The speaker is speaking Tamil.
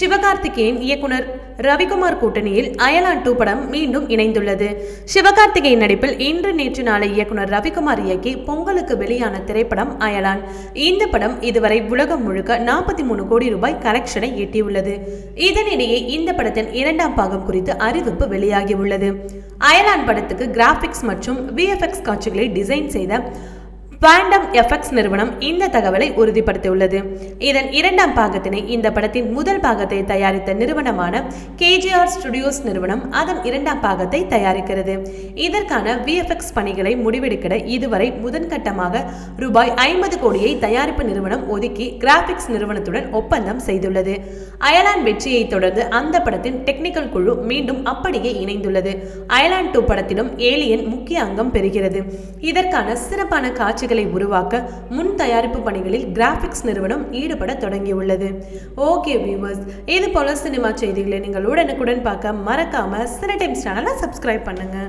சிவகார்த்திகேயன் இயக்குனர் ரவிக்குமார் கூட்டணியில் அயலான் டூ படம் மீண்டும் இணைந்துள்ளது. சிவகார்த்திகேயன் நடிப்பில் இன்று நேற்று நாளை இயக்குனர் ரவிக்குமார் இயக்கி பொங்கலுக்கு வெளியான திரைப்படம் அயலான். இந்த படம் இதுவரை உலகம் முழுக்க நாற்பத்தி மூணு கோடி ரூபாய் கலெக்ஷனை எட்டியுள்ளது. இதனிடையே இந்த படத்தின் இரண்டாம் பாகம் குறித்து அறிவிப்பு வெளியாகியுள்ளது. அயலான் படத்துக்கு கிராபிக்ஸ் மற்றும் விஎஃப்எக்ஸ் காட்சிகளை டிசைன் செய்த பாண்டம் எஃபெக்ட்ஸ் நிறுவனம் இந்த தகவலை உறுதிப்படுத்தியுள்ளது. இதன் இரண்டாம் பாகத்தினை இந்த படத்தின் முதல் பாகத்தை தயாரித்த நிறுவனமான கேஜிஆர் ஸ்டுடியோஸ் நிறுவனம் அதன் இரண்டாம் பாகத்தை தயாரிக்கிறது. இதற்கான விஎஃப்எக்ஸ் பணிகளை முடிவெடுக்கிட இதுவரை முதன்கட்டமாக ரூபாய் ஐம்பது கோடியை தயாரிப்பு நிறுவனம் ஒதுக்கி கிராபிக்ஸ் நிறுவனத்துடன் ஒப்பந்தம் செய்துள்ளது. அயலான் வெற்றியை தொடர்ந்து அந்த படத்தின் டெக்னிக்கல் குழு மீண்டும் அப்படியே இணைந்துள்ளது. அயலான் டூ படத்திலும் ஏலியன் முக்கிய அங்கம் பெறுகிறது. இதற்கான சிறப்பான காட்சி காட்சிகளை உருவாக்க முன் தயாரிப்பு பணிகளில் கிராபிக்ஸ் நிறுவனம் ஈடுபட தொடங்கியுள்ளது. ஓகே வியூவர்ஸ் இது போல சினிமா செய்திகளை நீங்கள் உடனுக்குடன் பார்க்க மறக்காம சில டைம்ஸ் சேனலை சப்ஸ்கிரைப் பண்ணுங்க.